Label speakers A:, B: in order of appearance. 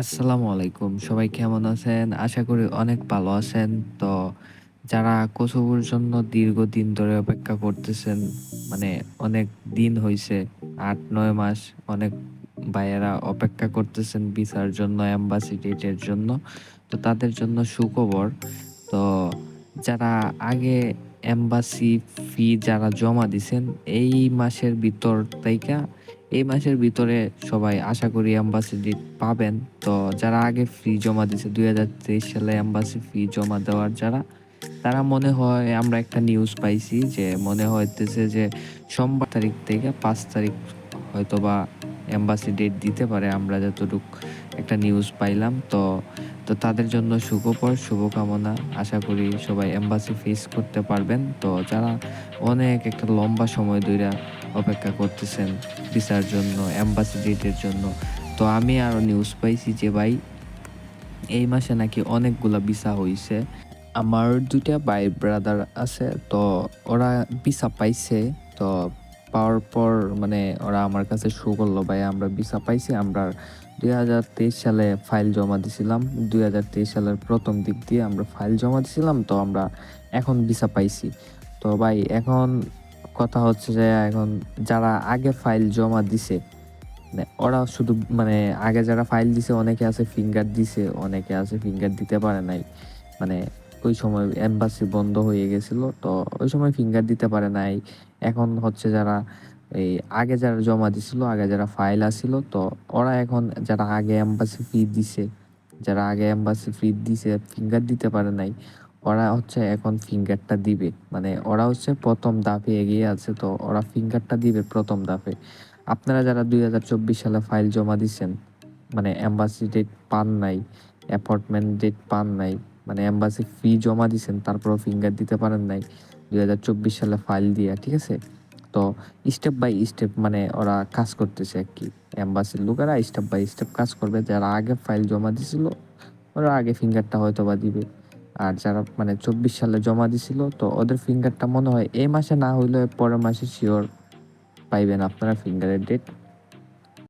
A: আসসালামু আলাইকুম। সবাই কেমন আছেন? আশা করি অনেক ভালো আছেন। তো যারা কোসোভোর জন্য দীর্ঘদিন ধরে অপেক্ষা করতেছেন, মানে অনেক দিন হইছে ৮-৯ মাস অনেক ভাইয়েরা অপেক্ষা করতেছেন ভিসার জন্য, এম্বাসি ডেটের জন্য। তো তাদের জন্য সুখবর। তো যারা আগে এম্বাসি ফি যারা জমা দিছেন, এই মাসের ভিতর থাইকা এই মাসের ভিতরে সবাই আশা করি এম্বাসি ডেট পাবেন। তো যারা আগে ফি জমা দিছে ২০২৩ সালে এম্বাসি ফি জমা দেওয়ার যারা, তারা মনে হয় আমরা একটা নিউজ পাইছি যে মনে হইতেছে যে সোমবার তারিখ থেকে পাঁচ তারিখ হয়তোবা এম্বাসি ডেট দিতে পারে। আমরা যতটুক একটা নিউজ পাইলাম। তো, তো তাদের জন্য সুখবর, শুভকামনা। আশা করি সবাই এম্বাসি ফেস করতে পারবেন। তো যারা অনেক একটা লম্বা সময় ধইরা অপেক্ষা করতেছেন ভিসার জন্য, এম্বাসি ডেটের জন্য। তো আমি আরও নিউজ পাইছি যে ভাই এই মাসে নাকি অনেকগুলা ভিসা হইছে। আমার ২ টা ভাই ব্রাদার আছে। তো ওরা ভিসা পাইছে। তো পাওয়ার পর মানে ওরা আমার কাছে শো করল, "ভাই আমরা ভিসা পাইছি। আমরা ২০২৩ সালে ফাইল জমা দিছিলাম। ২০২৩ সালের প্রথম দিক দিয়ে আমরা ফাইল জমা দিছিলাম। তো আমরা এখন ভিসা পাইছি।" তো ভাই এখন কথা হচ্ছে যে এখন যারা আগে ফাইল জমা দিছে, মানে ওরা শুধু মানে আগে যারা ফাইল দিছে অনেকে আছে ফিঙ্গার দিছে, অনেকে আছে ফিঙ্গার দিতে পারে নাই। মানে ওই সময় এম্বাসি বন্ধ হয়ে গেছিল। তো ওই সময় ফিঙ্গার দিতে পারে নাই। এখন হচ্ছে যারা এই আগে যারা জমা দিছিল, আগে যারা ফাইল আছিল, তো ওরা এখন যারা আগে এম্বাসি ফি দিছে, যারা আগে এম্বাসি ফি দিছে ফিঙ্গার দিতে পারে নাই, ওরা হচ্ছে এখন ফিঙ্গারটা দিবে। মানে ওরা হচ্ছে প্রথম ধাপে এগিয়ে আছে। তো ওরা ফিঙ্গারটা দিবে প্রথম ধাপে। আপনারা যারা ২০২৪ সালে ফাইল জমা দিচ্ছেন মানে এম্বাসি ডেট পান নাই, অ্যাপয়েন্টমেন্ট ডেট পান নাই, মানে এম্বাসি ফি জমা দিচ্ছেন তারপরেও ফিঙ্গার দিতে পারেন নাই ২০২৪ সালে ফাইল দিয়া, ঠিক আছে? তো স্টেপ বাই স্টেপ মানে ওরা কাজ করতেছে আর কি এম্বাসির লোকেরা স্টেপ বাই স্টেপ কাজ করবে। যারা আগে ফাইল জমা দিছিল, ওরা আগে ফিঙ্গারটা হয়তো বা দিবে। আর যারা মানে ২৪ সালে জমা দিছিল, তো ওদের ফিঙ্গারটা মনে হয় এই মাসে না হইলে পরের মাসে শিওর পাইবেন আপনারা ফিঙ্গারের ডেট।